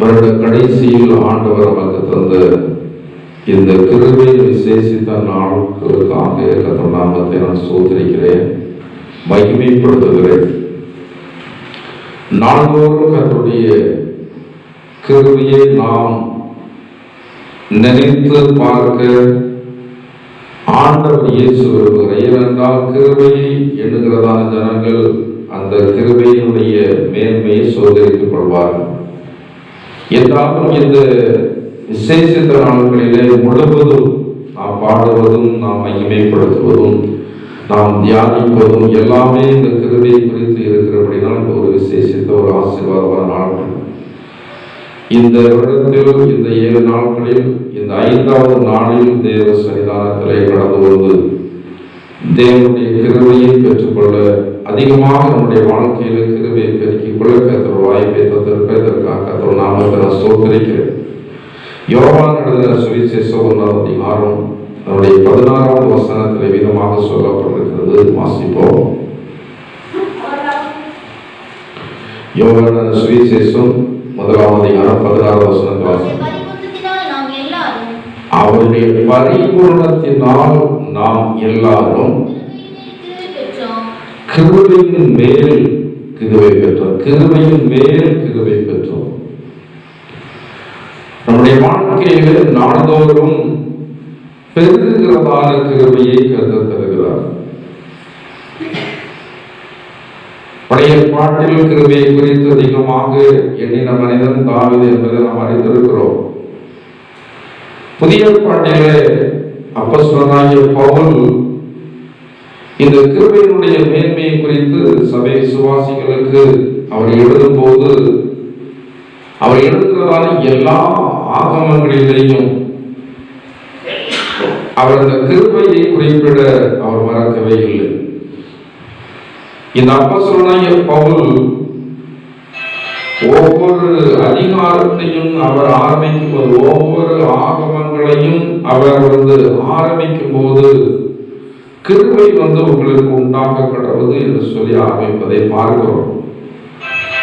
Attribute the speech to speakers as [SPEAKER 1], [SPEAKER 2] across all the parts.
[SPEAKER 1] வருட கடைசியில் ஆண்டவர் நமக்கு தந்த இந்த கிருபை விசேஷித்த நாட்களுக்காக கத்த நாமத்தை நான் சோதரிக்கிறேன் மகிமைப்படுத்துகிறேன் நாள்தோறும் கத்துடைய கிருவியை நாம் நினைத்து பார்க்க ஆண்டவர் இயேசு வருகிறார் ஏனென்றால் கிருபையை எண்ணுகிறதான ஜனங்கள் அந்த கிருமையினுடைய மேன்மையை சோதரித்துக் கொள்வார்கள் எல்லாரும் இந்த விசேஷித்த நாட்களிலே முழுவதும் நாம் பாடுவதும் நாம் மகிமைப்படுத்துவதும் நாம் தியானிப்பதும் எல்லாமே இந்த கிருமையை குறித்து இருக்கிறபடினால் தான் ஒரு விசேஷித்த ஒரு ஆசீர்வாதமான நாட்கள் இந்த வருடத்தில் இந்த ஏழு நாட்களில் இந்த ஐந்தாவது நாளில் தேவ சன்னிதானத்திலே கடந்து வந்து தேவனுடைய கிருமையை பெற்றுக்கொள்ள அதிகமாக நம்முடைய வாழ்க்கையில் கிருமையை பெருக்கி ಕುಳಿತ ವಾಯ್ಪೆ ತದற்காக நாமத்தை நான் சோதரிக்கிறேன் யோவான் எழுதின சுவிசேஷ ஒன்றாம் அதிகாரம் அதனுடைய பதினாறாவது வசனத்தில் விதமாக சொல்லப்பட்டிருக்கிறது வாசிப்போம் யோவான் சுவிசேஷம் முதலாவது அதிகாரம் பதினாறாவது வசனத்தில் வாசிப்போம் அவருடைய பரிபூர்ணத்தினால் நாம் எல்லாரும் கிருபின் மேல் கிருவை பெற்றோம் கிருவையின் மேல் கிருவை பெற்றோம் நம்முடைய வாழ்க்கையில நாள்தோறும் பெருகிறதான கிருவையை கருத தருகிறார் பழைய பாட்டில் கிருபையை குறித்து அதிகமாக எண்ணின மனிதன் தாவிது என்பதை நாம் அறிந்திருக்கிறோம் புதிய பாட்டிலே அப்பஸ்வனாகிய பவுல் இந்த கிருபையினுடைய மேன்மையை குறித்து சபை சுவாசிகளுக்கு அவர் எழுதும் போது அவர் எழுதுகிறதான எல்லா ஆகமங்களிலேயும் அவர் இந்த கிருபையை குறிப்பிட அவர் மறக்கவே இல்லை இந்த அப்பசனாய பவுல் ஒவ்வொரு அதிகாரத்தையும் அவர் ஆரம்பிக்கும் போது ஒவ்வொரு ஆகமங்களையும் அவர் வந்து ஆரம்பிக்கும் போது கிருவை வந்து உங்களுக்கு உண்டாக கடவுது என்று சொல்லி ஆரம்பிப்பதை பார்க்கிறோம்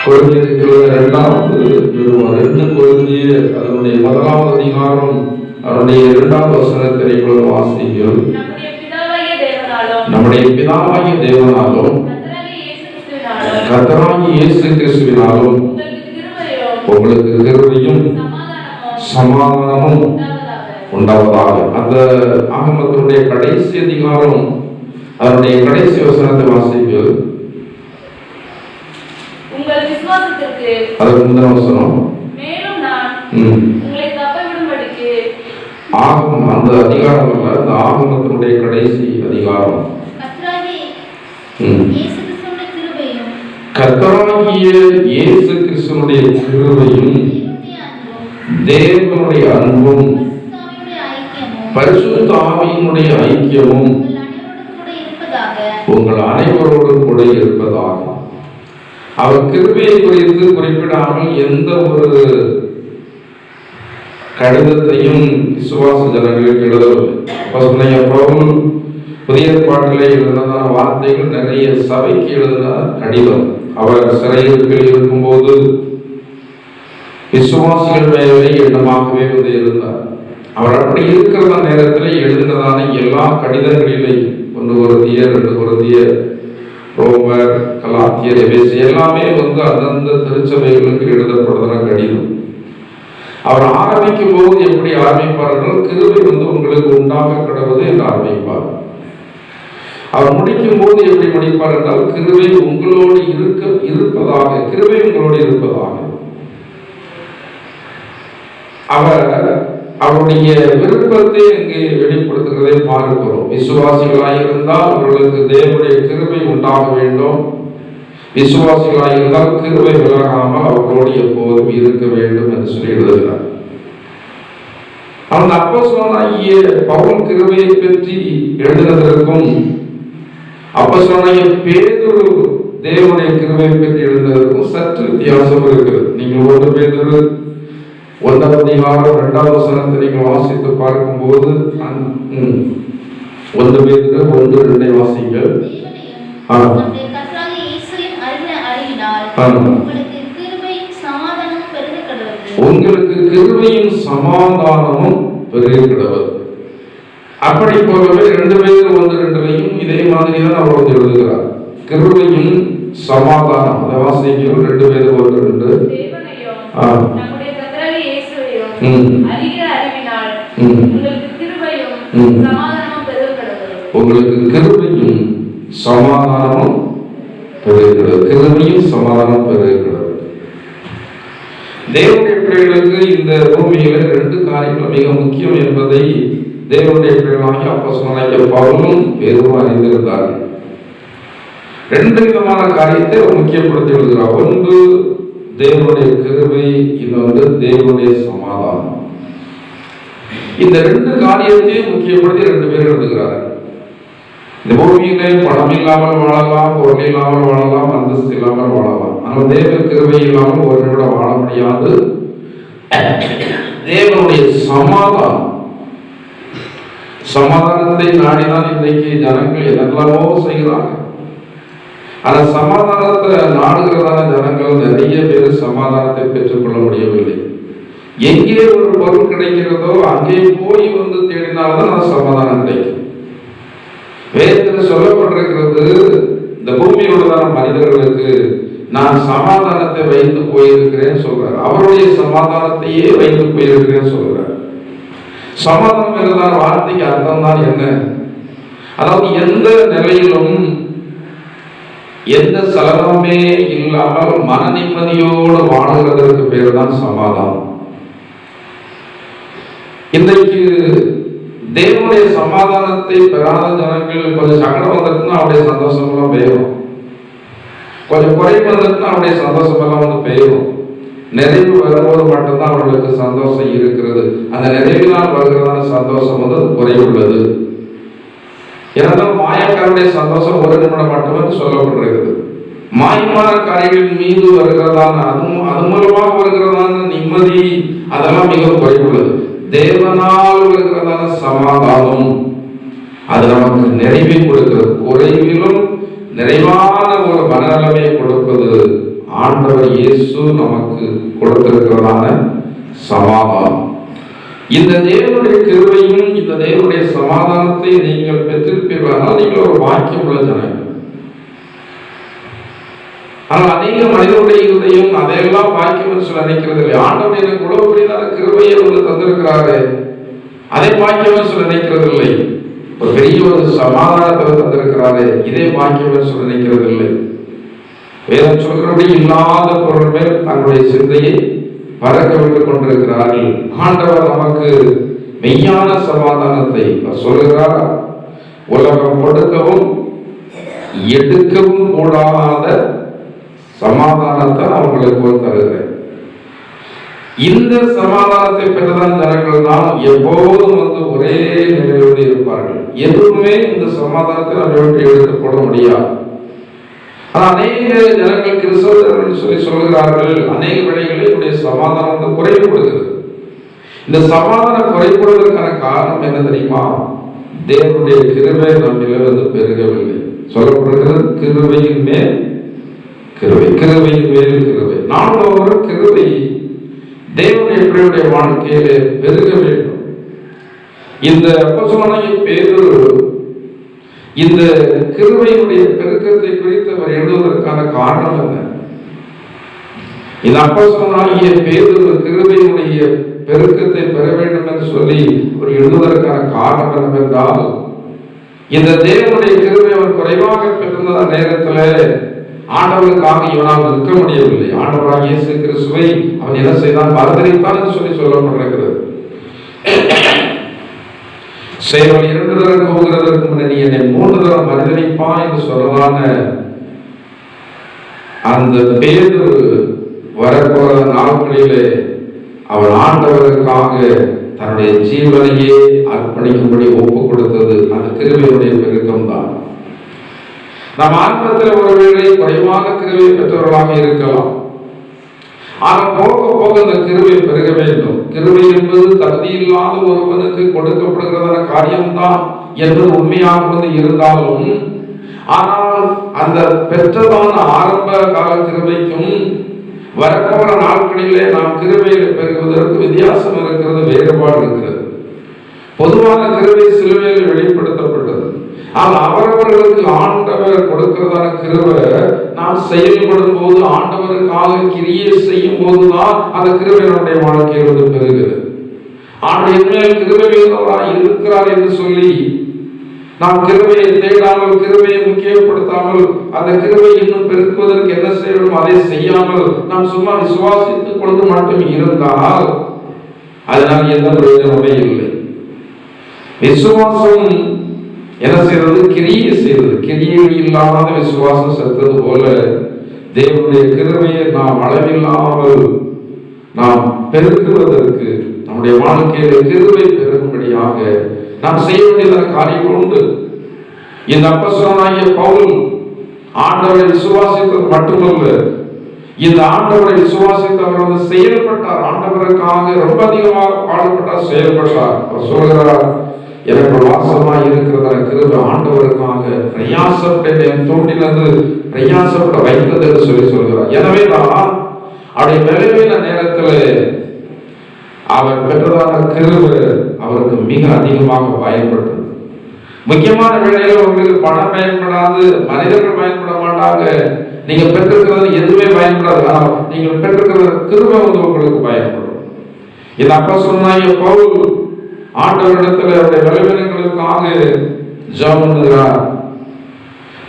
[SPEAKER 1] குழந்தைகளுக்கு இரண்டாவது ரெண்டு குழந்தைய அதனுடைய முதலாவது அதிகாரம் அதனுடைய இரண்டாவது வசனத்தை கூட வாசிக்கிறோம் நம்முடைய பிதாவாகிய தேவனாலும் கத்தராகி இயேசு கிறிஸ்துவினாலும் உங்களுக்கு கிருவையும்
[SPEAKER 2] சமாதானமும் உண்டாவதாக
[SPEAKER 1] அந்த ஆகமத்தினுடைய கடைசி அதிகாரம் அதனுடைய கடைசி வசனத்தை வாசிக்கு
[SPEAKER 2] உங்கள் விசுவாசத்திற்கு வசனம் மேலும் நான்
[SPEAKER 1] ஆகும் அந்த அதிகாரம் அல்ல அந்த ஆகமத்தினுடைய கடைசி அதிகாரம் கர்த்தராகிய இயேசு கிறிஸ்துவனுடைய கிருபையும் தேவனுடைய அன்பும்
[SPEAKER 2] பரிசுத்த ஆவியினுடைய ஐக்கியமும் உங்கள் அனைவரோடும் கூட இருப்பதாகும்
[SPEAKER 1] அவர் கிருபையை குறித்து குறிப்பிடாமல் எந்த ஒரு கடிதத்தையும் விசுவாச ஜனங்களுக்கு எழுதவில்லை அப்புறம் புதிய பாட்டிலே எழுதினதான வார்த்தைகள் நிறைய சபைக்கு எழுதுனா கடிதம் அவர் சிறையிருப்பில் இருக்கும்போது விசுவாசிகள் மேலே எண்ணமாகவே வந்து இருந்தார் அவர் அப்படி இருக்கிற நேரத்தில் எழுதினதான எல்லா கடிதங்களிலையும் ஒன்று குருதியர் ரெண்டு குருதியர் ரோமர் கலாத்தியர் எல்லாமே வந்து அந்தந்த திருச்சபைகளுக்கு எழுதப்படுதான கடிதம் அவர் ஆரம்பிக்கும் போது எப்படி ஆரம்பிப்பார்கள் கிருவை வந்து உங்களுக்கு உண்டாக கிடவது என்று ஆரம்பிப்பார் அவர் முடிக்கும் போது எப்படி முடிப்பார் என்றால் கிருவை உங்களோடு இருக்க இருப்பதாக கிருவை உங்களோடு இருப்பதாக அவர் அவருடைய விருப்பத்தை இங்கே வெளிப்படுத்துகிறதை பார்க்கிறோம் விசுவாசிகளாக இருந்தால் அவர்களுக்கு தேவனுடைய கிருமை உண்டாக வேண்டும் விசுவாசிகளாக இருந்தால் கிருமை விலகாமல் அவர்களோடு எப்போதும் இருக்க வேண்டும் என்று சொல்லி எழுதுகிறார் அந்த அப்பசோனாகிய பவுல் கிருமையை பற்றி எழுதுவதற்கும் அப்பசோனாகிய பேதுரு தேவனுடைய கிருமையை பற்றி எழுந்ததற்கும் சற்று வித்தியாசம் இருக்கிறது நீங்கள் ஒரு பேதுரு ஒன்றாவது அதிகாரம் இரண்டாவது வசனத்தை நீங்கள் வாசித்து பார்க்கும்போது ஒன்று பேருக்கு ஒன்று ரெண்டை வாசிங்கள் உங்களுக்கு கிருமையும் சமாதானமும் பெருகிடவது அப்படி போகவே ரெண்டு பேர் வந்து ரெண்டுலையும் இதே மாதிரி தான் அவர் வந்து எழுதுகிறார் கிருமையும் சமாதானம் அதை வாசிக்கிறோம் ரெண்டு பேர் ஒன்று ரெண்டு
[SPEAKER 2] ஆ அறிகிற அறிவினால் உங்களுக்கு கிருபையும் சமாதானமும் பெருகிறது
[SPEAKER 1] உங்களுக்கு கிருபையும் சமாதானமும் பெருகிறது சமாதானம் பெருகிறது தேவனுடைய பிள்ளைகளுக்கு இந்த பூமியில ரெண்டு காரியங்கள் மிக முக்கியம் என்பதை தேவனுடைய பிள்ளைகளாகி அப்போ பவுலும் பெரும் அறிந்திருந்தார்கள் ரெண்டு விதமான காரியத்தை முக்கியப்படுத்தி விடுகிறார் ஒன்று தேவனுடைய கிருபை இன்னொன்று தேவனுடைய சமாதானம் இந்த ரெண்டு காரியத்தையும் முக்கியப்படுத்தி ரெண்டு பேர் எழுதுகிறார் இந்த பூமியிலே பணம் இல்லாமல் வாழலாம் பொருள் இல்லாமல் வாழலாம் அந்தஸ்து இல்லாமல் வாழலாம் ஆனால் தேவ கிருபை இல்லாமல் ஒரு நிமிடம் வாழ முடியாது தேவனுடைய சமாதானம் சமாதானத்தை நாடினால் இன்றைக்கு ஜனங்கள் என்னெல்லாமோ செய்கிறார்கள் ஆனா சமாதானத்தை நாடுகிறதான ஜனங்கள் நிறைய பேர் சமாதானத்தை பெற்றுக்கொள்ள முடியவில்லை எங்கே ஒரு பொருள் கிடைக்கிறதோ அங்கே போய் வந்து தேடினால்தான் சமாதானம் கிடைக்கும் வேதத்தில் சொல்லப்பட்டிருக்கிறது இந்த பூமியோடதான மனிதர்களுக்கு நான் சமாதானத்தை வைத்து போயிருக்கிறேன்னு சொல்றார் அவருடைய சமாதானத்தையே வைத்து போயிருக்கிறேன்னு சொல்றார் சமாதானம் என்றதான வார்த்தைக்கு அர்த்தம் தான் என்ன அதாவது எந்த நிலையிலும் எந்த சலனமே இல்லாமல் மன நிம்மதியோடு வாழ்கிறதற்கு பேர் தான் சமாதானம் இன்றைக்கு தேவனுடைய சமாதானத்தை பெறாத ஜனங்கள் கொஞ்சம் சகடம் வந்ததுன்னா அவருடைய சந்தோஷமெல்லாம் பெய்யும் கொஞ்சம் குறை வந்ததுன்னா அவருடைய சந்தோஷமெல்லாம் வந்து பெய்யும் நிறைவு வரும்போது மட்டும்தான் அவர்களுக்கு சந்தோஷம் இருக்கிறது அந்த நிறைவினால் வருகிறதான சந்தோஷம் வந்து குறைவுள்ளது ஏனென்றால் மாயக்காரனுடைய சந்தோஷம் ஒரு நிமிடம் மட்டுமே சொல்லப்பட்டிருக்கிறது மாயமான காரியங்களின் மீது வருகிறதான அது அது மூலமாக வருகிறதான நிம்மதி அதெல்லாம் மிக குறைவுள்ளது தேவனால் வருகிறதான சமாதானம் அது நமக்கு நிறைவை கொடுக்கிறது குறைவிலும் நிறைவான ஒரு மனநிலைமையை கொடுப்பது ஆண்டவர் இயேசு நமக்கு கொடுத்திருக்கிறதான சமாதானம் இந்த தேவனுடைய கிருவையும் இந்த தேவனுடைய சமாதானத்தை நீங்கள் பெற்றிருப்பீர்களானால் நீங்கள் ஒரு வாக்கியம் உள்ள ஜனங்கள் ஆனால் அதிக மனிதனுடைய இருதயம் அதையெல்லாம் வாக்கியம் என்று சொல்லி நினைக்கிறது இல்லை ஆண்டவர் எனக்கு கிருவையை உங்களுக்கு தந்திருக்கிறாரு அதை வாக்கியம் என்று சொல்லி நினைக்கிறது இல்லை ஒரு பெரிய ஒரு சமாதானத்தை தந்திருக்கிறாரு இதே வாக்கியம் என்று சொல்லி நினைக்கிறது இல்லை வேதம் சொல்கிறபடி இல்லாத பொருள் மேல் தங்களுடைய சிந்தையை பறக்கவிட்டுக் கொண்டிருக்கிறார்கள் ஆண்டவர் நமக்கு மெய்யான சமாதானத்தை சொல்கிறார் உலகம் கொடுக்கவும் எடுக்கவும் கூடாத சமாதானத்தை அவங்களுக்கு தருகிறேன் இந்த சமாதானத்தை பெற்றதான் ஜனங்கள் தான் எப்போதும் வந்து ஒரே நிலையோடு இருப்பார்கள் எதுவுமே இந்த சமாதானத்தை நம்ம எடுத்துக் முடியாது அநேக ஜனங்கள் கிறிஸ்தவர்கள் சொல்லி சொல்கிறார்கள் அநேக விடைகளில் என்னுடைய சமாதானம் குறைபடுகிறது இந்த சமாதானம் குறைபடுவதற்கான காரணம் என்ன தெரியுமா தேவனுடைய கிருவை நம்மில வந்து பெருகவில்லை சொல்லப்படுகிறது கிருவையின் மேல் கிருவை கிருவையின் மேல் கிருவை நாள்தோறும் கிருவை தேவனுடைய பிள்ளையுடைய வாழ்க்கையிலே பெருக வேண்டும் இந்த அப்போ பேரு இந்த கிருமையுடைய பெருக்கத்தை குறித்து அவர் எழுதுவதற்கான காரணம் என்ன இந்த அப்போசனாகிய பேரு கிருமையுடைய பெருக்கத்தை பெற வேண்டும் என்று சொல்லி ஒரு எழுதுவதற்கான காரணம் என்னவென்றால் இந்த தேவனுடைய கிருமை அவர் குறைவாக பெற்றிருந்த நேரத்தில் ஆண்டவனுக்காக இவனால் நிற்க முடியவில்லை ஆண்டவராக இயேசு கிறிஸ்துவை அவன் என்ன செய்தான் பரதரித்தான் என்று சொல்லி சொல்லப்பட்டிருக்கிறது சேவல் இரண்டு தரம் போகிறதற்கு முன்ன என்னை மூன்று தரம் மறுதளிப்பா என்று சொல்லலான அந்த பேரு வரப்போற நாட்களிலே அவன் ஆண்டவருக்காக தன்னுடைய ஜீவனையே அர்ப்பணிக்கும்படி ஒப்பு கொடுத்தது அந்த கிருவியுடைய பெருக்கம் தான் நம் ஆன்மத்தில் ஒருவேளை குறைவான கிருவியை பெற்றவர்களாக இருக்கலாம் ஆனால் போக போக அந்த கிருவை பெருக வேண்டும் கிருவை என்பது தகுதி இல்லாத ஒருவனுக்கு கொடுக்கப்படுகிறதான காரியம்தான் என்று உண்மையானது இருந்தாலும் ஆனால் அந்த பெற்றதான ஆரம்ப கால கிருவைக்கும் வரப்போகிற நாட்களிலே நாம் கிருவையில் பெருகுவதற்கு வித்தியாசம் இருக்கிறது வேறுபாடு இருக்கிறது பொதுவான கிருவை சிலுவையில் வெளிப்படுத்தப்பட்டது ஆனால் அவரவர்களுக்கு ஆண்டவர் கொடுக்கிறதான கிருவை நாம் செயல்படும் போது ஆண்டவருக்காக கிரியை செய்யும் போதுதான் அந்த கிருவை நம்முடைய வாழ்க்கையில் வந்து பெறுகிறது ஆண்டு மேல் கிருபையுள்ளவராய் இருக்கிறார் என்று சொல்லி நாம் கிருவையை தேடாமல் கிருவையை முக்கியப்படுத்தாமல் அந்த கிருவை இன்னும் பெருக்குவதற்கு என்ன செய்யணும் அதை செய்யாமல் நாம் சும்மா விசுவாசித்துக் கொண்டு மட்டும் இருந்தால் அதனால் எந்த பிரயோஜனமே இல்லை விசுவாசம் என்ன செய்யறது கிரியை செய்வது கிரியை இல்லாத விசுவாசம் செத்தது போல தேவனுடைய கிருமையை நாம் அளவில்லாமல் நாம் பெருக்குவதற்கு நம்முடைய வாழ்க்கையில கிருமை பெருகும்படியாக நாம் செய்ய வேண்டிய காரியம் உண்டு இந்த அப்பசனாகிய பவுல் ஆண்டவரை விசுவாசித்தது மட்டுமல்ல இந்த ஆண்டவரை விசுவாசித்தவர் வந்து செயல்பட்டார் ஆண்டவருக்காக ரொம்ப அதிகமாக பாடுபட்டார் செயல்பட்டார் சொல்கிறார் எனக்கு வாசமா இருக்கிறதா கிருப ஆண்டவருக்காக பிரயாசப்பட்ட என் தோண்டினது பிரயாசப்பட வைத்தது என்று சொல்லி சொல்கிறார் எனவே தான் அவருடைய நிறைவேற நேரத்தில் அவர் பெற்றதான கிருப அவருக்கு மிக அதிகமாக பயன்பட்டது முக்கியமான வேளையில் உங்களுக்கு பணம் பயன்படாது மனிதர்கள் பயன்பட மாட்டாங்க நீங்க பெற்றிருக்கிறது எதுவுமே பயன்படாது நீங்கள் பெற்றிருக்கிற கிருப வந்து உங்களுக்கு பயன்படும் இது அப்ப சொன்னாங்க பவுல் ஆண்டவரிடத்தில் அவருடைய பலவீனங்களுக்காக ஜபம் பண்ணுகிறார்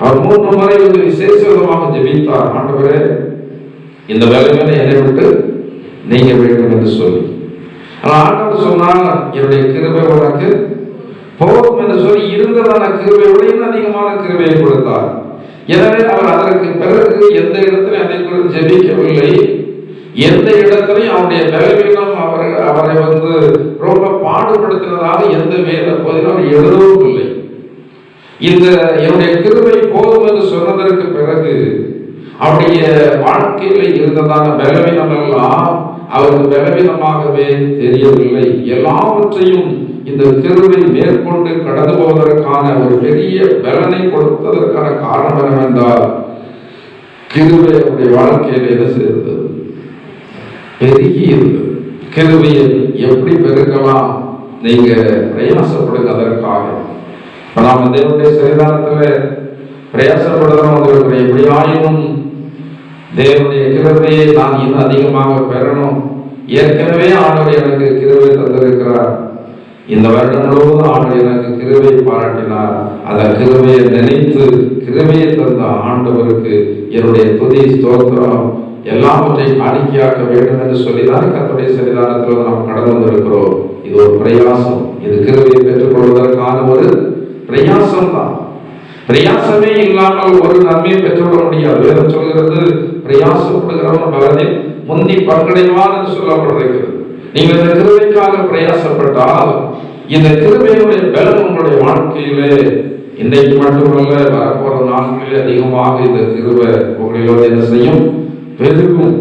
[SPEAKER 1] அவர் மூன்று முறை வந்து விசேஷமாக ஜபித்தார் ஆண்டவரே இந்த பலவீனம் என்னை விட்டு நீங்க வேண்டும் என்று சொல்லி ஆனால் ஆண்டவர் சொன்னால் என்னுடைய கிருபை உனக்கு போதும் என்று சொல்லி இருந்ததான கிருபை விட இன்னும் அதிகமான கிருபையை கொடுத்தார் எனவே அவர் அதற்கு பிறகு எந்த இடத்துல அதை குறித்து ஜெபிக்கவில்லை எந்த இடத்துலையும் அவனுடைய பலவீனம் அவர் அவரை வந்து ரொம்ப பாடுபடுத்தினதாக எந்த வேத பகுதியில் அவர் எழுதவும் இல்லை இந்த என்னுடைய கிருமை போதும் என்று சொன்னதற்கு பிறகு அவருடைய வாழ்க்கையில் இருந்ததான பலவீனம் எல்லாம் அவருக்கு பலவீனமாகவே தெரியவில்லை எல்லாவற்றையும் இந்த திருவை மேற்கொண்டு கடந்து போவதற்கான ஒரு பெரிய பலனை கொடுத்ததற்கான காரணம் என்னவென்றால் கிருவை அவருடைய வாழ்க்கையில் என்ன செய்தது பெரிய கிருவியை எப்படி பெருக்கலாம் நீங்க பிரயாசப்படுங்க அதற்காக இப்போ நாம் தேவனுடைய சரிதானத்தில் பிரயாசப்படுறவங்களுக்கு எப்படி ஆயினும் தேவனுடைய கிருபையை நான் இன்னும் அதிகமாக பெறணும் ஏற்கனவே ஆண்டவர் எனக்கு கிருவை தந்திருக்கிறார் இந்த வருடம் முழுவதும் ஆண்டவர் எனக்கு கிருவை பாராட்டினார் அந்த கிருவையை நினைத்து கிருவையை தந்த ஆண்டவருக்கு என்னுடைய துதி ஸ்தோத்திரம் எல்லாவற்றை காணிக்கையாக்க வேண்டும் என்று சொல்லிதான் கத்துடைய சன்னிதானத்தில் நாம் கடந்து வந்திருக்கிறோம் இது ஒரு பிரயாசம் இருக்கிறதை பெற்றுக்கொள்வதற்கான ஒரு பிரயாசம் தான் பிரயாசமே இல்லாமல் ஒரு நன்மையை பெற்றுக்கொள்ள முடியாது வேதம் சொல்கிறது பிரயாசப்படுகிறவன் பலனில் முந்தி பங்கடைவான் என்று சொல்லப்படுகிறது நீங்கள் இந்த கிருவைக்காக பிரயாசப்பட்டால் இந்த கிருவையுடைய பலன் உங்களுடைய வாழ்க்கையிலே இன்னைக்கு மட்டுமல்ல வரப்போற நாட்களிலே அதிகமாக இந்த கிருவை உங்களோட என்ன செய்யும் பெருகும்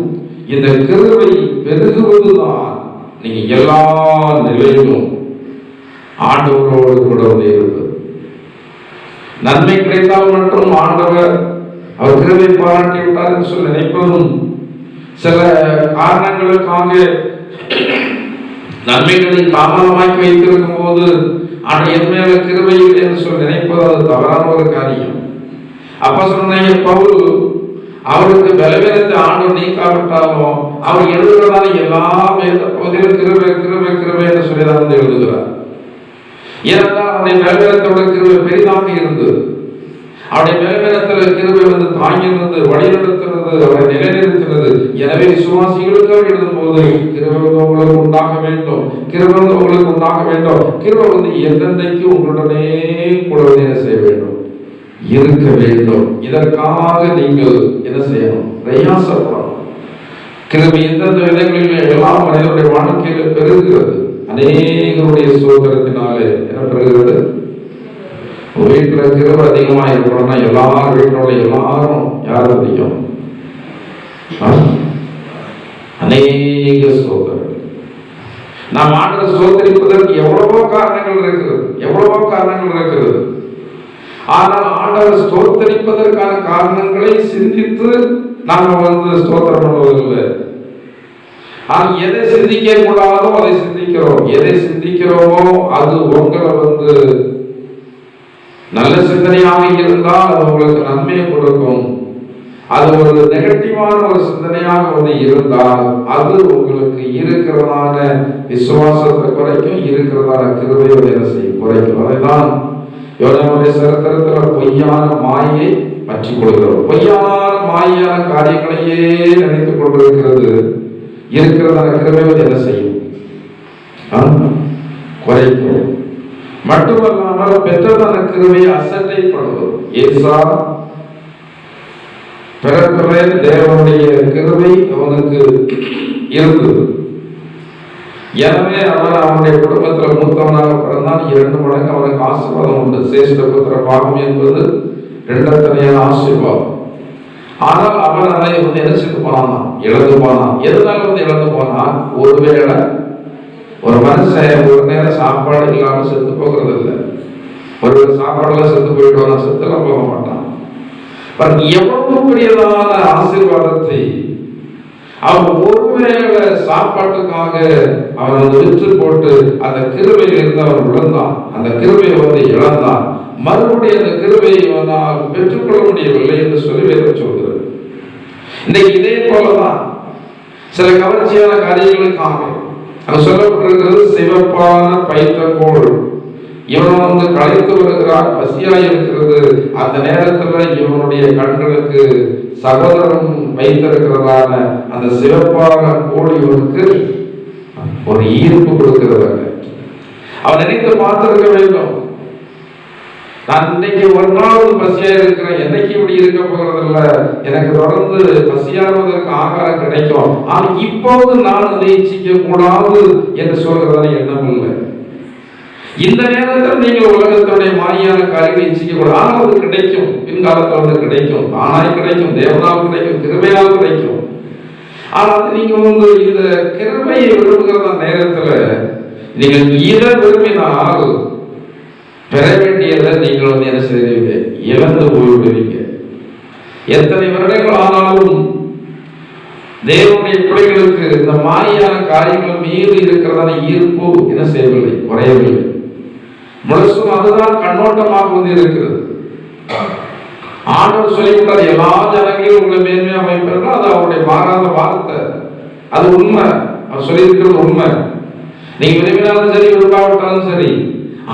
[SPEAKER 1] இந்த கிருவை பெருகுவதுதான் நீங்க எல்லா நிலையிலும் ஆண்டவரோடு கூட இருந்தது நன்மை கிடைத்தால் மட்டும் ஆண்டவர் அவர் கிருவை பாராட்டி விட்டார் என்று சொல்லி நினைப்பதும் சில காரணங்களுக்காக நன்மைகளை தாமதமாக்கி வைத்திருக்கும் போது ஆனால் என் மேல கிருவை இல்லை என்று சொல்லி நினைப்பது அது தவறான ஒரு காரியம் அப்ப சொன்ன பவுல் அவருக்கு பலவீனத்தை ஆண்டு நீக்காவிட்டாலும் அவர் எழுதுகிறதால எல்லாமே பகுதியில் கிருவை கிருவை என்று சொல்லி தான் வந்து எழுதுகிறார் ஏனென்றால் அவருடைய பலவீனத்தோட கிருவை பெரிதாக இருந்தது அவருடைய பலவீனத்தில் கிருவை வந்து தாங்கி தாங்கியிருந்தது வழிநடத்துகிறது அவரை நிலைநிறுத்துகிறது எனவே விசுவாசிகளுக்கு எழுதும் போது கிருவை உங்களுக்கு உண்டாக வேண்டும் கிருவை வந்து உங்களுக்கு உண்டாக வேண்டும் கிருவை வந்து எந்தெந்தைக்கு உங்களுடனே கூட செய்ய வேண்டும் இருக்க வேண்டும் இதற்காக நீங்கள் என்ன செய்யணும் பிரயாசப்படணும் கிருமி எந்தெந்த விதங்களில் எல்லாம் மனிதனுடைய வாழ்க்கையில் பெருகிறது அநேகருடைய சுதந்திரத்தினாலே என்ன பெறுகிறது வீட்டில் கிரும அதிகமாக இருக்கணும்னா எல்லாரும் வீட்டோட எல்லாரும் யார் அதிகம் அநேக சோதரர்கள் நாம் ஆண்டு சோதரிப்பதற்கு எவ்வளவோ காரணங்கள் இருக்கிறது எவ்வளவோ காரணங்கள் இருக்கிறது ஆனால் ஆண்டவர் ஸ்தோத்தரிப்பதற்கான காரணங்களை சிந்தித்து நாம வந்து ஸ்தோத்திரம் பண்ணுவதில்லை ஆனால் எதை சிந்திக்க கூடாதோ அதை சிந்திக்கிறோம் எதை சிந்திக்கிறோமோ அது உங்களை வந்து நல்ல சிந்தனையாக இருந்தால் அது உங்களுக்கு நன்மையை கொடுக்கும் அது ஒரு நெகட்டிவான ஒரு சிந்தனையாக வந்து இருந்தால் அது உங்களுக்கு இருக்கிறதான விசுவாசத்தை குறைக்கும் இருக்கிறதான கிருபையோட செய்யும் குறைக்கும் அதைதான் தேவனுடைய சரித்திரத்தில் பொய்யான மாயை பற்றி கொள்கிறோம் பொய்யான மாயான காரியங்களையே நினைத்துக் கொண்டிருக்கிறது இருக்கிறதான கிருமைகள் என்ன செய்யும் குறைக்கும் மட்டுமல்லாமல் பெற்றதான கிருமையை அசட்டைப்படுவது ஏசா பிறப்பிலே தேவனுடைய கிருமை அவனுக்கு இருந்தது எனவே அவன் அவனுடைய குடும்பத்தில் மூத்தவனாக சொன்னால் இரண்டு மடங்கு அவனுக்கு ஆசீர்வாதம் உண்டு புத்திர பாகம் என்பது இரண்டத்தனையான ஆசீர்வாதம் ஆனால் அவன் அதை வந்து நினைச்சிட்டு போனான் இழந்து போனான் எதனால வந்து இழந்து போனான் ஒருவேளை ஒரு மனுஷன் ஒரு நேரம் சாப்பாடு இல்லாமல் செத்து போகிறது இல்லை ஒரு எல்லாம் செத்து போயிடுவான் செத்துலாம் போக மாட்டான் எவ்வளவு பெரியதான ஆசீர்வாதத்தை அவர் ஒருவேளை சாப்பாட்டுக்காக அவன் அந்த விற்று போட்டு அந்த கிருமையிலிருந்து அவன் விழுந்தான் அந்த கிருமையை வந்து இழந்தான் மறுபடியும் அந்த கிருமையை அவனால் பெற்றுக்கொள்ள முடியவில்லை என்று சொல்லி வேறு சொல்கிறது இன்னைக்கு இதே போலதான் சில கவர்ச்சியான காரியங்களுக்காக அது சொல்லப்பட்டிருக்கிறது சிவப்பான கோள் இவன் வந்து களைத்து வருகிறான் பசியா இருக்கிறது அந்த நேரத்துல இவனுடைய கண்களுக்கு சகோதரன் வைத்திருக்கிறதான அந்த சிவப்பான கோழி இவனுக்கு ஒரு ஈர்ப்பு கொடுக்கிறவங்க அவன் நினைத்து பார்த்திருக்க வேண்டும் நான் இன்னைக்கு ஒரு நாள் பசியா இருக்கிறேன் என்னைக்கு இப்படி இருக்க போகிறது இல்ல எனக்கு தொடர்ந்து பசியானதற்கு ஆகாரம் கிடைக்கும் ஆனால் இப்போது நான் நீச்சிக்க கூடாது என்று சொல்கிறதான எண்ணம் இல்லை இந்த நேரத்தில் நீங்கள் உலகத்தினுடைய மாயான காரியங்களை சிக்கக்கூடாது ஆனால் அது கிடைக்கும் பின்காலத்தில் வந்து கிடைக்கும் ஆனாய் கிடைக்கும் தேவதாவும் கிடைக்கும் கிருபையால் கிடைக்கும் ஆனால் நீங்கள் வந்து இந்த கிருமையை விரும்புகிற நேரத்தில் நீங்கள் இதை விரும்பினால் பெற வேண்டியதை நீங்கள் வந்து என்ன செய்வீங்க இழந்து போய்விடுவீங்க எத்தனை வருடங்கள் ஆனாலும் தேவனுடைய பிள்ளைகளுக்கு இந்த மாயான காரியங்கள் மீது இருக்கிறதான ஈர்ப்பு என்ன செய்யவில்லை குறையவில்லை முழுசும் அதுதான் கண்ணோட்டமாக வந்து இருக்கிறது ஆண்டவர் சொல்லிவிட்டார் எல்லா ஜனங்களும் உங்களை மேன்மையா அமைப்பார்கள் அது அவருடைய மாறாத வார்த்தை அது உண்மை அவர் சொல்லியிருக்கிறது உண்மை நீங்க விரும்பினாலும் சரி விரும்பாவிட்டாலும் சரி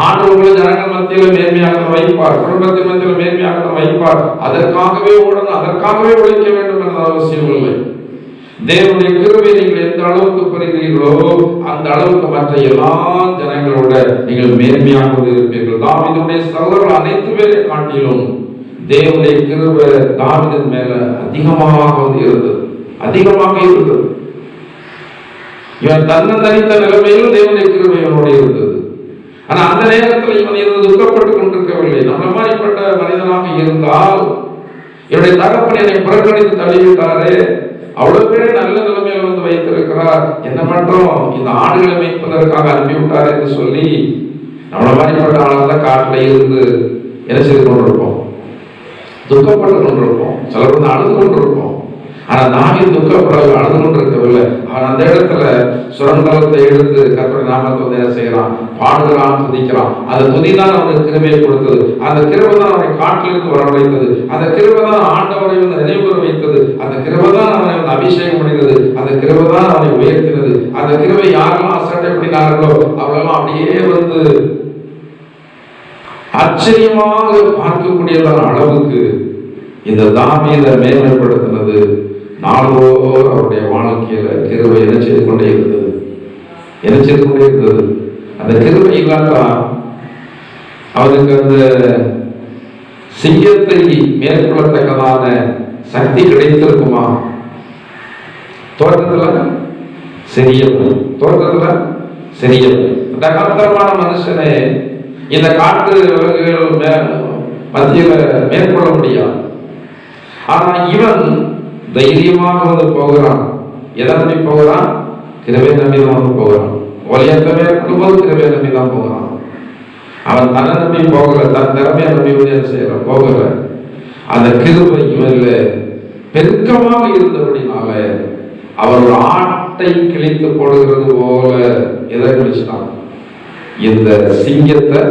[SPEAKER 1] ஆண்டவர் உங்களை ஜனங்கள் மத்தியில மேன்மையாக வைப்பார் குடும்பத்தை மத்தியில மேன்மையாக வைப்பார் அதற்காகவே ஓடணும் அதற்காகவே உழைக்க வேண்டும் என்ற அவசியம் இல்லை தேவனுடைய கிருபை நீங்கள் எந்த அளவுக்கு பெறுகிறீர்களோ அந்த அளவுக்கு மற்ற எல்லா ஜனங்களோட நீங்கள் மேன்மையாக இருப்பீர்கள் தாவிதனுடைய சகோதரர்கள் அனைத்து பேரை காட்டிலும் தேவனுடைய கிருபை தாவிதன் மேல அதிகமாக வந்து இருந்தது அதிகமாக இருந்தது இவன் தன்னை தனித்த நிலைமையிலும் தேவனுடைய கிருபை இவனோடு இருந்தது ஆனா அந்த நேரத்தில் இவன் இருந்து துக்கப்பட்டு கொண்டிருக்கவில்லை நம்ம மாதிரிப்பட்ட மனிதனாக இருந்தால் என்னுடைய தகப்பன் என்னை புறக்கணித்து தள்ளிவிட்டாரே அவ்வளவு பேரை நல்ல நிலைமையில வந்து வைத்திருக்கிறார் என்ன பண்றோம் இந்த ஆடுகளை மேய்ப்பதற்காக அனுப்பிவிட்டார் என்று சொல்லி நம்மள மாதிரிப்பட்ட ஆளெல்லாம் காட்டில் இருந்து என்ன செய்து கொண்டிருப்போம் துக்கப்பட்டு கொண்டிருப்போம் சிலர் வந்து அழுது கொண்டிருப்போம் ஆனால் நானே துக்கப்படவில்லை அழுது கொண்டு இருக்கவில்லை அவன் அந்த இடத்துல சுரந்தரத்தை எடுத்து கற்பனை நாமத்தை வந்து என்ன செய்கிறான் பாடுகிறான் துதிக்கிறான் அந்த துதி தான் அவனுக்கு கிருமையை கொடுத்தது அந்த கிருமை தான் அவனை காட்டிலிருந்து வரவழைத்தது அந்த கிருமை தான் ஆண்டவரை வந்து நினைவு வைத்தது அந்த கிருமை தான் அவனை வந்து அபிஷேகம் பண்ணினது அந்த கிருமை தான் அவனை உயர்த்தினது அந்த கிருமை யாரெல்லாம் அசட்டை பண்ணினார்களோ அவளெல்லாம் அப்படியே வந்து ஆச்சரியமாக பார்க்கக்கூடியதான அளவுக்கு இந்த தாமியத மேம்படுத்தினது நாள்தோறும் அவருடைய வாழ்க்கையில் கிருவை என்ன செய்து கொண்டே இருந்தது என்ன செய்து கொண்டே இருந்தது அந்த கிருவை இல்லாதான் அவருக்கு அந்த சிங்கத்தை மேற்கொள்ளத்தக்கதான சக்தி கிடைத்திருக்குமா தோட்டத்தில் சிறியவன் தோட்டத்தில் சிறியவன் அந்த காலத்தரமான மனுஷனை இந்த காட்டு விலங்குகள் மத்தியில் மேற்கொள்ள முடியாது ஆனால் இவன் தைரியமாக வந்து போகிறான் எதை நம்பி போகிறான் கிருவை நம்பி தான் வந்து போகிறான் ஒலியத்தமே இருக்கும்போது கிரவே நம்பி தான் போகிறான் அவன் தன்னை நம்பி போகல தன் திறமையை நம்பி உதயம் செய்யற போகல அந்த கிருவை இவர்கள் பெருக்கமாக இருந்தபடினால அவர் ஆட்டை கிழித்து போடுகிறது போல எதை கிழிச்சிட்டான் இந்த சிங்கத்தை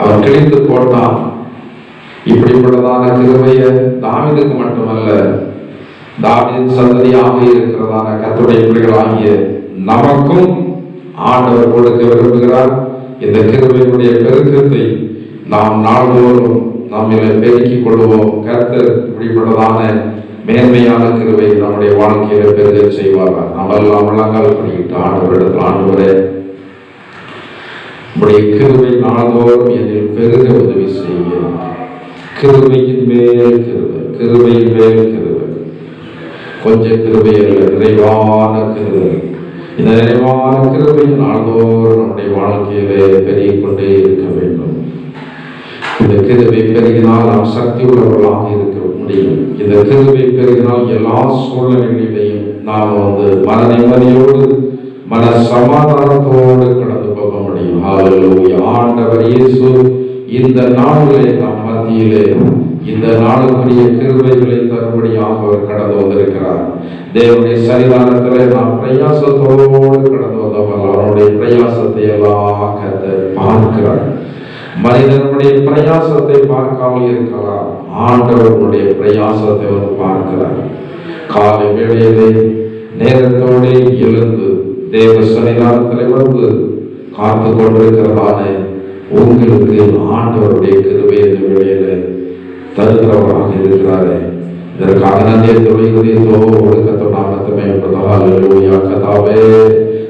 [SPEAKER 1] அவர் கிழித்து போட்டான் இப்படிப்பட்டதான கிருவையை தாமிதுக்கு மட்டுமல்ல தாவின் சந்ததியாக இருக்கிறதான கத்துடைய பிள்ளைகளாகிய நமக்கும் ஆண்டவர் கொடுக்க விரும்புகிறார் இந்த கிருபையினுடைய பெருக்கத்தை நாம் நாள்தோறும் நாம் இதை பெருக்கிக் கொள்வோம் கருத்தர் இப்படிப்பட்டதான மேன்மையான கிருவை நம்முடைய வாழ்க்கையில பெருக செய்வார்கள் நம்மெல்லாம் விளங்கால் பண்ணிக்கிட்டு ஆண்டவரிடத்தில் ஆண்டவரே உடைய கிருவை நாள்தோறும் என்னில் பெருக உதவி செய்கிறோம் கிருவையின் மேல் கிருவை கிருவையின் மேல் கிருவை கொஞ்ச கிருபையல்ல நிறைவான கிருபை இந்த நிறைவான கிருபை நாள்தோறும் நம்முடைய வாழ்க்கையிலே பெரிய கொண்டே இருக்க வேண்டும் இந்த கிருபை பெருகினால் நாம் சக்தி உள்ளவர்களாக இருக்க முடியும் இந்த கிருபை பெருகினால் எல்லா சூழ்நிலைகளையும் நாம் வந்து மன நிம்மதியோடு மன சமாதானத்தோடு கடந்து போக முடியும் ஆண்டவர் இயேசு இந்த நாளிலே நாம் மத்தியிலே இந்த நாளுக்குரிய கிருபைகளை தரும்படியாக அவர் கடந்து வந்திருக்கிறார் தேவனுடைய சரிதானத்தில் நாம் பிரயாசத்தோடு கடந்து வந்தவர்கள் அவருடைய பிரயாசத்தை எல்லாம் பார்க்கிறார் மனிதனுடைய பிரயாசத்தை பார்க்காமல் இருக்கலாம் ஆண்டவர்களுடைய பிரயாசத்தை அவர் பார்க்கிறார் காலை வேளையிலே நேரத்தோடு எழுந்து தேவ சன்னிதானத்தில் வந்து காத்து கொண்டிருக்கிறதான உங்களுக்கு ஆண்டவருடைய கிருபை இந்த தருகிறவராக இருக்கிறாரே இதற்காக ஆனந்தே துணை குறித்தோ ஒழுக்கத்தோ கதாவே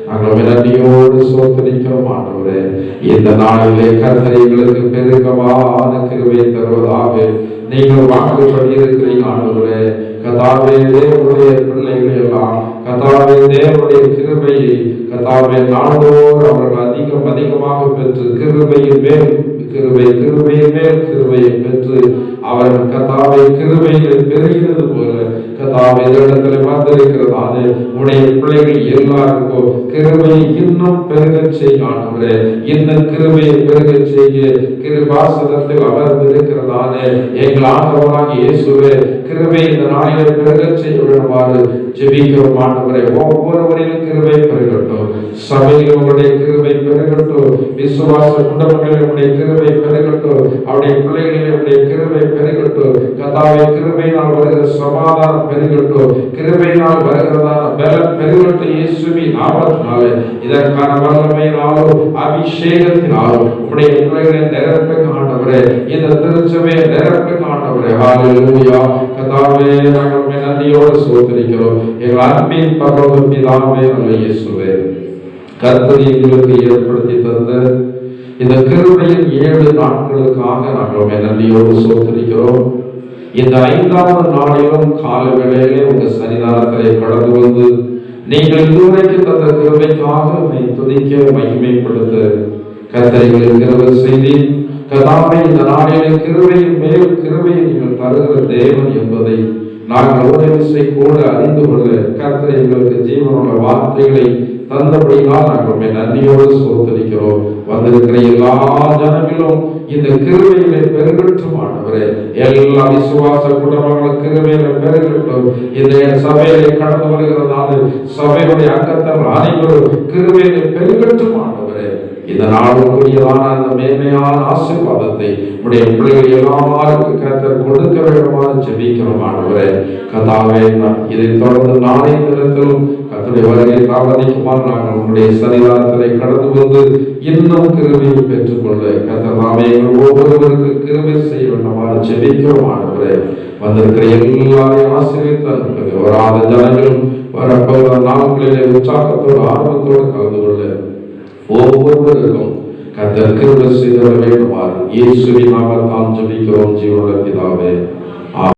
[SPEAKER 1] நாங்கள் நன்றியோடு சோத்தரிக்கிறோம் ஆண்டவரே இந்த நாளிலே கர்த்தர் எங்களுக்கு கிருவை தருவதாக நீங்கள் வாக்கு பண்ணியிருக்கிறீங்க ஆண்டவரே கதாவே தேவனுடைய பிள்ளைகள் எல்லாம் கதாவே தேவனுடைய கிருபையை கதாவே அவர்கள் அதிகம் அதிகமாக பெற்று கிருபையின் கிருபை கிருபையின் மேல் கிருபையை பெற்று அவர்கள் கதாவை கிருபையில் பெறுகிறது போல கதாவை இடத்துல வந்திருக்கிறதானே உடைய பிள்ளைகள் எல்லாருக்கும் கிருமையை இன்னும் பெருக செய்ய ஆண்டவரே இன்னும் கிருபையை பெருக செய்ய கிருபாசனத்தில் அமர்ந்திருக்கிறதானே எங்கள் ஆண்டவராக இயேசுவே கிருபை இந்த நாளிலே பெருக செய்ய விடுமாறு ஜெபிக்கிறோம் ஆண்டவரே ஒவ்வொருவரையும் கிருபை பெருகட்டும் சபையில் உங்களுடைய கிருபை பெருகட்டும் விசுவாச குடும்பங்களில் உங்களுடைய கிருபை பெருகட்டும் அவருடைய பிள்ளைகளில் உங்களுடைய கிருபை பெருகட்டும் கதாவை கிருபையினால் வருகிற சமாதானம் பெருகட்டோ கிருபையினால் வருகிறதான பலம் பெருகட்ட இயேசுவி நாமத்தினாலே இதற்கான வல்லமையினாலோ அபிஷேகத்தினாலோ உடைய பிள்ளைகளை நிரப்ப காண்டவரே இந்த திருச்சபையை நிரப்ப காண்டவரே ஹalleluya கதாவே நாங்கள் நன்றியோடு சோதரிக்கிறோம் எங்கள் ஆத்மீன் பரலோக பிதாவே இயேசுவே கர்த்தர் எங்களுக்கு ஏற்படுத்தி தந்த இந்த கிருபையின் ஏழு நாட்களுக்காக நாங்கள் நன்றியோடு சோதனைக்கிறோம் இந்த ஐந்தாவது நாளிலும் கால வேளையிலே உங்கள் சன்னிதானத்திலே கடந்து வந்து நீங்கள் இதுவரைக்கு தந்த கிருமைக்காக உன்னை துணிக்க மகிமைப்படுத்த கத்தரிகளின் கிருவை செய்தி கதாவை இந்த நாளிலே கிருவையின் மேல் கிருமையை நீங்கள் தருகிற தேவன் என்பதை நாங்கள் உதவிசை கூட அறிந்து கொள்ள எங்களுக்கு ஜீவனோட வார்த்தைகளை தந்தபடியால் நாங்கள் உண்மை நன்றியோடு சோத்தரிக்கிறோம் வந்திருக்கிற எல்லா ஜனங்களும் இந்த கிருமையிலே பெருகட்டும் ஆண்டவரே எல்லா விசுவாச குடும்பங்களும் கிருமையில பெருகட்டும் இந்த சபையிலே கடந்து வருகிற நாள் சபையுடைய அங்கத்தவர் அனைவரும் கிருமையில பெருகட்டும் ஆண்டவரே இந்த நாளுக்குரியதான அந்த மேன்மையான ஆசீர்வாதத்தை நம்முடைய பிள்ளைகள் எல்லாருக்கும் கத்தர் கொடுக்க வேண்டுமான செபிக்கிறோம் ஆண்டவரே கதாவே இதை தொடர்ந்து நாளை தினத்திலும் கத்தருடைய வருகை தாமதிக்குமாறு நாங்கள் உங்களுடைய சதிகாரத்திலே கடந்து வந்து இன்னும் கிருமியை பெற்றுக்கொள்ள கத்தர் நாமே ஒவ்வொருவருக்கு கிருமி செய்ய வேண்டுமாறு செபிக்கிறோம் ஆண்டவரே வந்திருக்கிற எல்லாரையும் ஆசிரியர் வராத ஜனங்களும் வர நாட்களிலே உற்சாகத்தோடு ஆர்வத்தோடு கலந்து கொள்ள ஒவ்வொருவருக்கும் கத்தற்கு செய்தவர்களே குமார் இயேசுவின் நாமத்தால் ஜபிக்கிறோம் ஜீவனத்திலாவே